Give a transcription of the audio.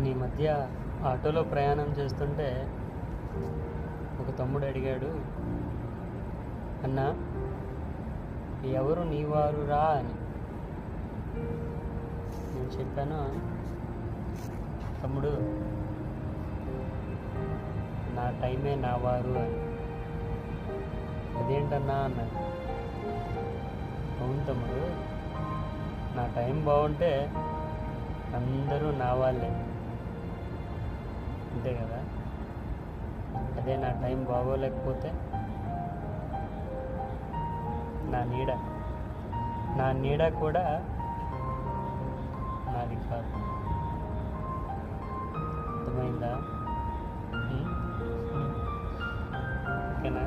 మొన్న ఈ మధ్య ఆటోలో ప్రయాణం చేస్తుంటే ఒక తమ్ముడు అడిగాడు అన్నా ఎవరు నీ వారు రా అని. నేను చెప్పాను తమ్ముడు నా టైమే నా వారు అని. అదేంటన్నా? అన్నాడు. అవును తమ్ముడు నా టైం బాగుంటే అందరూ నా వాళ్ళే. అంతే కదా? అదే నా టైం బాగోలేకపోతే నా నీడ నా నీడ కూడా నాది కాదు. అర్థమైందా? ఓకేనా?